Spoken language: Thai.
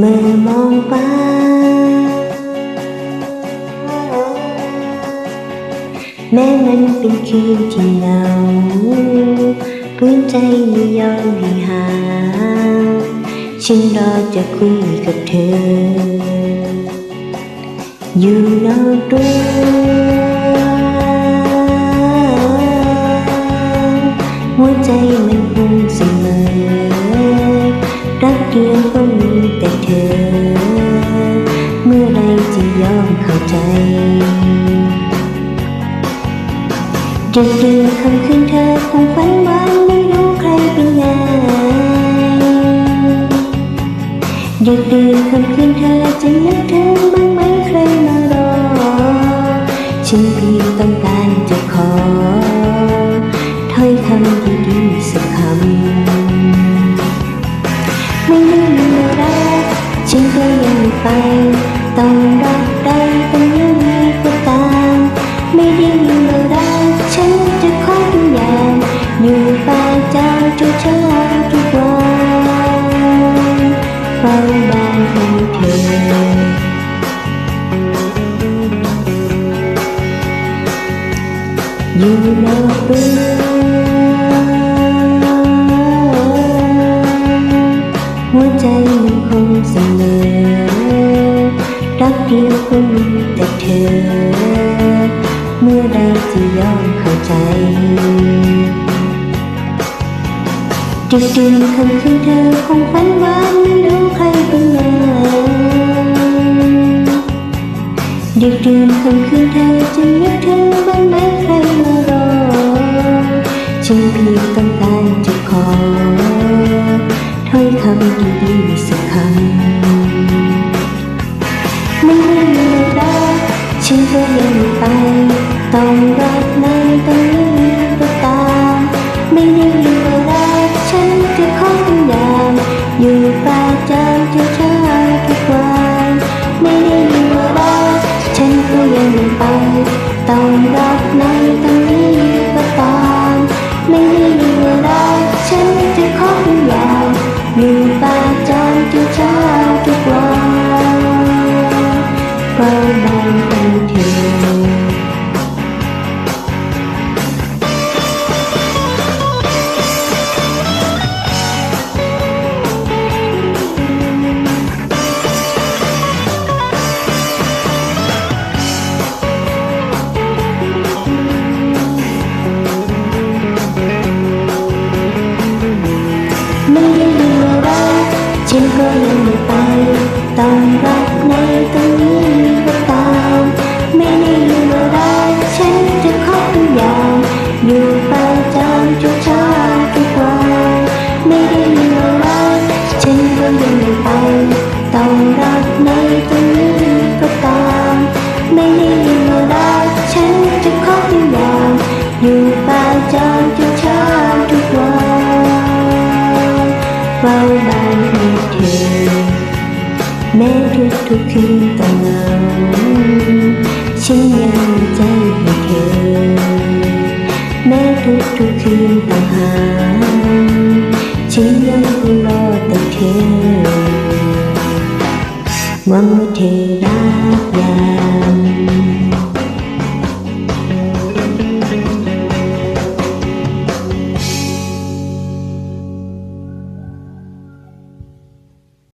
เมื่อมองฟ้าแม้มันเป็นคืนที่เหงาพื้นใจไม่ยอมให้หา ฉันรอจะคุยกับเธอ อยู่นอกรั้วหัวใจ ยอมเข้าใจดึกดื่นคำคืนเธอคงฝันหวานไม่รู้ใครเป็นไงดึกดื่นคำคืนเธอจะนึกถึงบ้างไหมใครมารอ ฉันเพียงต้องการจะขอถ้อยคำดีๆสักคำ จางทุกเช้าทุกวันเฝ้าบ้านให้เธออยู่นอกเรือนหัวใจมันคงเสมอรักเดียวคงมีแต่เธอ เมื่อไรจะยอมเข้าใจ ดึกดื่นคำคืนเธอคงฝันหวานไม่รู้ใครเป็นไงดึกดื่นคำคืนเธอจะนึกถึงบ้างไหมใครมารอฉันเพียงต้องการจะขอถ้อยคำดีๆสักคำไม่ได้มีอะไรฉันก็ยังไปต้องรักนต ไม่ไป ต้องรักในตรงนี้ก็ตาม ไม่มีเวลาฉันจะขอทุกอย่างอยู่ อ ฉันยังคงรอแต่เธอหวังว่าเธอรักยาม